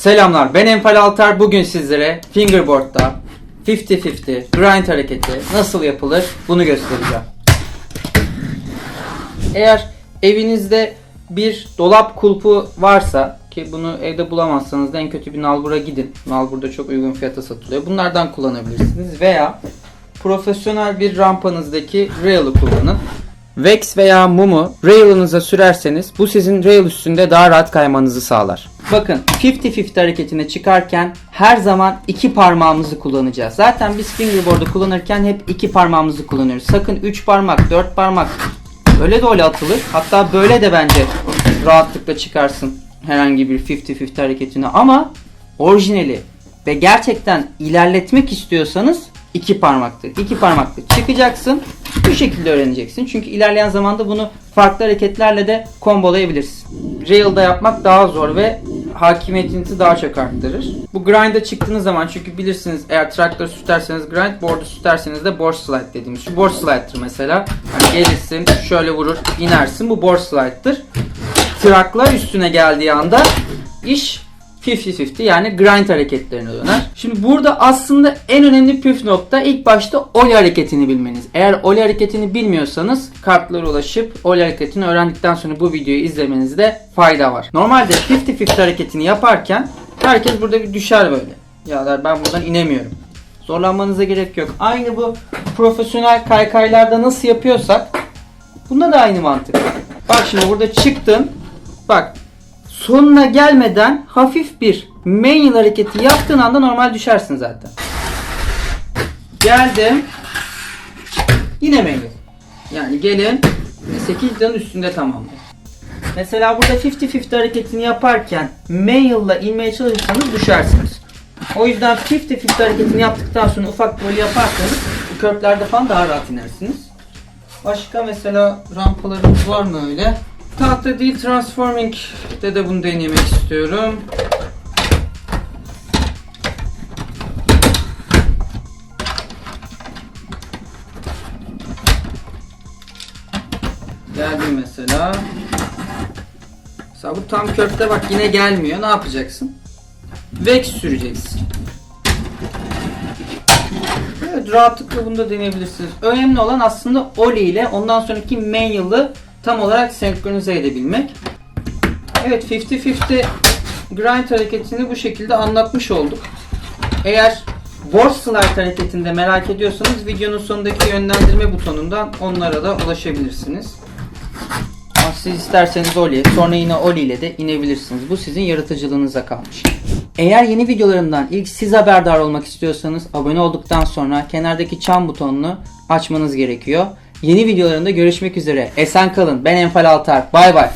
Selamlar ben Enfal Altar bugün sizlere fingerboard'da 50-50 grind hareketi nasıl yapılır bunu göstereceğim. Eğer evinizde bir dolap kulpu varsa ki bunu evde bulamazsanız da en kötü bir nalbura gidin. Nalburda çok uygun fiyata satılıyor. Bunlardan kullanabilirsiniz veya profesyonel bir rampanızdaki rail'ı kullanın. Vex veya mumu rail'ınıza sürerseniz bu sizin rail üstünde daha rahat kaymanızı sağlar. Bakın 50-50 hareketine çıkarken her zaman iki parmağımızı kullanacağız. Zaten biz fingerboard'u kullanırken hep iki parmağımızı kullanıyoruz. Sakın 3 parmak, 4 parmak öyle de öyle atılır. Hatta böyle de bence rahatlıkla çıkarsın herhangi bir 50-50 hareketini ama orijinali ve gerçekten ilerletmek istiyorsanız iki parmaktır. İki parmaktır. Çıkacaksın. Bu şekilde öğreneceksin. Çünkü ilerleyen zamanda bunu farklı hareketlerle de kombolayabilirsin. Rail'da yapmak daha zor ve hakimiyetinizi daha çok arttırır. Bu grind'a çıktığınız zaman çünkü bilirsiniz eğer traktör süterseniz grind, board'u süterseniz de board slide dediğimiz. Şu board slide'dır mesela. Hani gelirsin, şöyle vurur, inersin. Bu board slide'dır. Traklar üstüne geldiği anda iş 50-50 yani grind hareketlerine döner. Şimdi burada aslında en önemli püf nokta ilk başta ollie hareketini bilmeniz. Eğer ollie hareketini bilmiyorsanız kartlara ulaşıp ollie hareketini öğrendikten sonra bu videoyu izlemenizde fayda var. Normalde 50-50 hareketini yaparken herkes burada bir düşer böyle. Ya der ben buradan inemiyorum. Zorlanmanıza gerek yok. Aynı bu profesyonel kaykaylarda nasıl yapıyorsak bunda da aynı mantık. Bak şimdi burada çıktın. Bak sonuna gelmeden hafif bir manual hareketi yaptığın anda normal düşersin zaten. Geldim. Yine manual. Yani gelin 8 liranın üstünde tamamlayın. Mesela burada 50-50 hareketini yaparken manual'la inmeye çalışırsanız düşersiniz. O yüzden 50-50 hareketini yaptıktan sonra ufak böyle yaparsanız körplerde falan daha rahat inersiniz. Başka mesela rampalarımız var mı öyle? Tahta değil Transforming de bunu denemek istiyorum. Geldim mesela. Mesela bu tam köfte bak yine gelmiyor. Ne yapacaksın? Vex süreceksin. Evet rahatlıkla bunu da deneyebilirsiniz. Önemli olan aslında Oli ile ondan sonraki manual'ı tam olarak senkronize edebilmek. Evet 50-50 grind hareketini bu şekilde anlatmış olduk. Eğer board slide hareketinde merak ediyorsanız videonun sonundaki yönlendirme butonundan onlara da ulaşabilirsiniz. Ama siz isterseniz Oli, sonra yine Oli ile de inebilirsiniz. Bu sizin yaratıcılığınıza kalmış. Eğer yeni videolarımdan ilk siz haberdar olmak istiyorsanız abone olduktan sonra kenardaki çan butonunu açmanız gerekiyor. Yeni videolarımda görüşmek üzere. Esen kalın. Ben Enfal Altar. Bay bay.